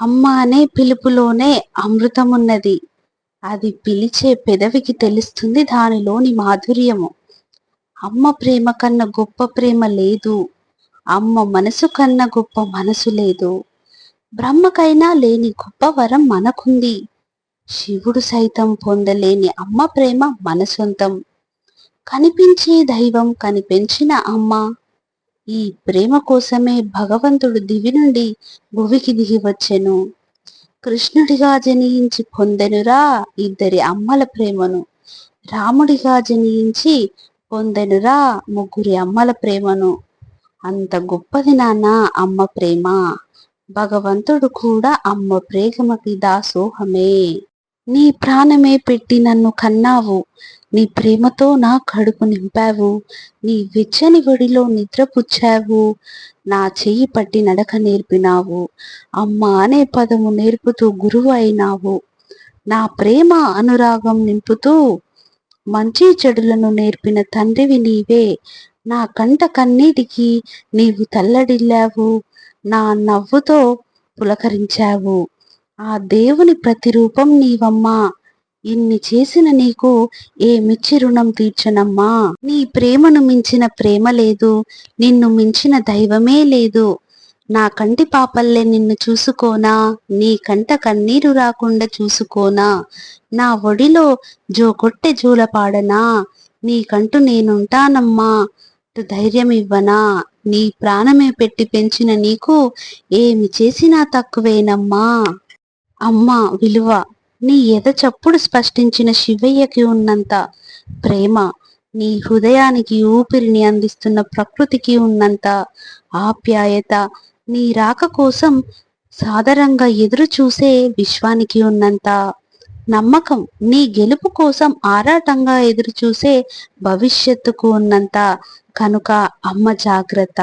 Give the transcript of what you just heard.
అమ్మ అనే పిలుపులోనే అమృతమున్నది. అది పిలిచే పెదవికి తెలుస్తుంది దానిలోని మాధుర్యము. అమ్మ ప్రేమ కన్నా గొప్ప ప్రేమ లేదు. అమ్మ మనసు కన్నా గొప్ప మనసు లేదు. బ్రహ్మకైనా లేని గొప్ప వరం మనకుంది. శివుడు సైతం పొందలేని అమ్మ ప్రేమ మన సొంతం కనిపించే దైవం కనిపించిన అమ్మ ఈ ప్రేమ కోసమే భగవంతుడు దివి నుండి భువికి దిగి వచ్చెను. కృష్ణుడిగా జనించి పొందెనురా ఇద్దరి అమ్మల ప్రేమను. రాముడిగా జనించి పొందెనురా ముగ్గురి అమ్మల ప్రేమను. అంత గొప్పది నాన్న అమ్మ ప్రేమ. భగవంతుడు కూడా అమ్మ ప్రేమకి దాసోహమే నీ ప్రాణమే పెట్టి నన్ను కన్నావు. నీ ప్రేమతో నా కడుపు నింపావు. నీ వెచ్చని ఒడిలో నిద్రపుచ్చావు. నా చెయ్యి పట్టి నడక నేర్పినావు. అమ్మ అనే పదము నేర్పుతూ గురువు అయినావు. నా ప్రేమ అనురాగం నింపుతూ మంచి చెడులను నేర్పిన తండ్రివి నీవే. నా కంట కన్నీటికి నీవు తల్లడిల్లావు. నా నవ్వుతో పులకరించావు. ఆ దేవుని ప్రతిరూపం నీవమ్మా. ఇన్ని చేసిన నీకు ఏమిచ్చి రుణం తీర్చనమ్మా. నీ ప్రేమను మించిన ప్రేమ లేదు నిన్ను మించిన దైవమే లేదు. నా కంటి పాపల్లే నిన్ను చూసుకోనా నీ కంట కన్నీరు రాకుండా చూసుకోనా. నా ఒడిలో జోకొట్టె జూలపాడనా నీకంటూ నేనుంటానమ్మా. ధైర్యం ఇవ్వనా నీ ప్రాణమే పెట్టి పెంచిన నీకు ఏమి చేసినా తక్కువేనమ్మా. అమ్మా విలువ నీ ఎదచప్పుడు స్పష్టించిన శివయ్యకి ఉన్నంత ప్రేమ నీ హృదయానికి ఊపిరిని అందిస్తున్న ప్రకృతికి ఉన్నంత ఆప్యాయత నీ రాక కోసం సాధారణంగా ఎదురు చూసే విశ్వానికి ఉన్నంత నమ్మకం నీ గెలుపు కోసం ఆరాటంగా ఎదురు చూసే భవిష్యత్తుకు ఉన్నంత కనుక అమ్మ జాగ్రత్త.